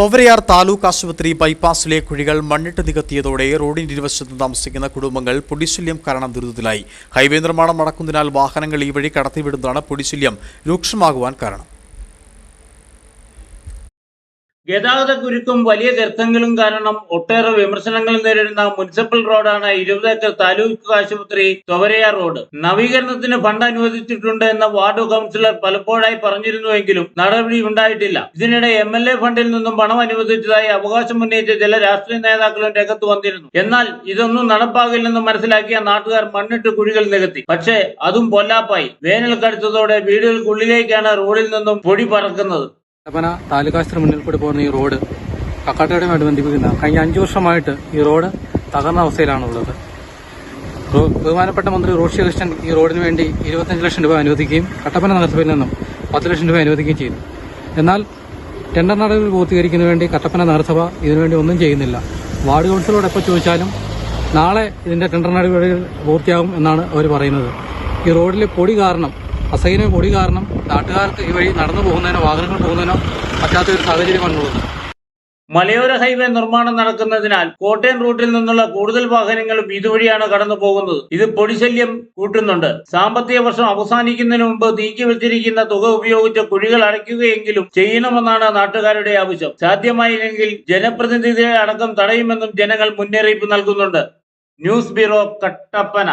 തൊവരയാർ താലൂക്ക് ആശുപത്രി ബൈപ്പാസിലെ കുഴികൾ മണ്ണിട്ട് നികത്തിയതോടെ റോഡിന്റെ ഇരുവശത്ത് താമസിക്കുന്ന കുടുംബങ്ങൾ പൊടിശല്യം കാരണം ദുരിതത്തിലായി. ഹൈവേ നിർമ്മാണം നടക്കുന്നതിനാൽ വാഹനങ്ങൾ ഈ വഴി കടത്തിവിടുന്നതാണ് പൊടിശല്യം. രൂക്ഷമാകുവാൻ കാരണം. ഗതാഗത കുരുക്കും വലിയ ഗർത്തങ്ങളും കാരണം ഒട്ടേറെ വിമർശനങ്ങൾ നേരിടുന്ന മുനിസിപ്പൽ റോഡാണ് ഇരുപത് ഏക്കർ താലൂക്ക് ആശുപത്രി തൊവരയാർ റോഡ്. നവീകരണത്തിന് ഫണ്ട് അനുവദിച്ചിട്ടുണ്ട് എന്ന വാർഡ് കൗൺസിലർ പലപ്പോഴായി പറഞ്ഞിരുന്നുവെങ്കിലും നടപടി ഉണ്ടായിട്ടില്ല. ഇതിനിടെ എം എൽ എ ഫണ്ടിൽ നിന്നും പണം അനുവദിച്ചതായി അവകാശം ഉന്നയിച്ച ചില രാഷ്ട്രീയ നേതാക്കളും രംഗത്ത് വന്നിരുന്നു. എന്നാൽ ഇതൊന്നും നടപ്പാകില്ലെന്ന് മനസ്സിലാക്കിയ നാട്ടുകാർ മണ്ണിട്ട് കുഴികൾ നികത്തി. പക്ഷേ അതും പൊല്ലാപ്പായി. വേനൽ കടുത്തതോടെ വീടുകൾക്കുള്ളിലേക്കാണ് റോഡിൽ നിന്നും പൊടി പറക്കുന്നത്. കട്ടപ്പന താലൂക്ക് മുന്നിൽ കൂടി പോകുന്ന ഈ റോഡ് കക്കാട്ടയുമായിട്ട് ബന്ധിപ്പിക്കുന്ന കഴിഞ്ഞ അഞ്ചു വർഷമായിട്ട് ഈ റോഡ് തകർന്ന അവസ്ഥയിലാണുള്ളത്. ബഹുമാനപ്പെട്ട മന്ത്രി റോഷി കൃഷ്ണൻ ഈ റോഡിന് വേണ്ടി ഇരുപത്തഞ്ച് ലക്ഷം രൂപ അനുവദിക്കുകയും കട്ടപ്പന നഗരസഭയിൽ നിന്നും പത്ത് ലക്ഷം രൂപ അനുവദിക്കുകയും ചെയ്തു. എന്നാൽ ടെൻഡർ നടപടി പൂർത്തീകരിക്കുന്നതിന് വേണ്ടി കട്ടപ്പന നഗരസഭ ഇതിനുവേണ്ടി ഒന്നും ചെയ്യുന്നില്ല. വാർഡ് കൗൺസിലോട് എപ്പോൾ ചോദിച്ചാലും നാളെ ഇതിന്റെ ടെൻഡർ നടപടികൾ പൂർത്തിയാകും എന്നാണ് അവർ പറയുന്നത്. ഈ റോഡിലെ പൊടി കാരണം അസഹ്യമായ പൊടി കാരണം നാട്ടുകാർക്ക് ഈ വഴി നടന്നു പോകുന്നതിനോ വാഹനങ്ങൾ പോകുന്നതിനോ പറ്റാത്ത ഒരു സാഹചര്യമാണുള്ളത് മലയോര ഹൈവേ നിർമ്മാണം നടക്കുന്നതിനാൽ കോട്ടയം റൂട്ടിൽ നിന്നുള്ള കൂടുതൽ വാഹനങ്ങളും ഇതുവഴിയാണ് കടന്നു പോകുന്നത്. ഇത് പൊടിശല്യം കൂട്ടുന്നുണ്ട്. സാമ്പത്തിക വർഷം അവസാനിക്കുന്നതിന് മുമ്പ് നീക്കി വെച്ചിരിക്കുന്ന തുക ഉപയോഗിച്ച് കുഴികൾ അടയ്ക്കുകയെങ്കിലും ചെയ്യണമെന്നാണ് നാട്ടുകാരുടെ ആവശ്യം. സാധ്യമായില്ലെങ്കിൽ ജനപ്രതിനിധികളെ അടക്കം തടയുമെന്നും ജനങ്ങൾ മുന്നറിയിപ്പ് നൽകുന്നുണ്ട്. News bureau Kattappana.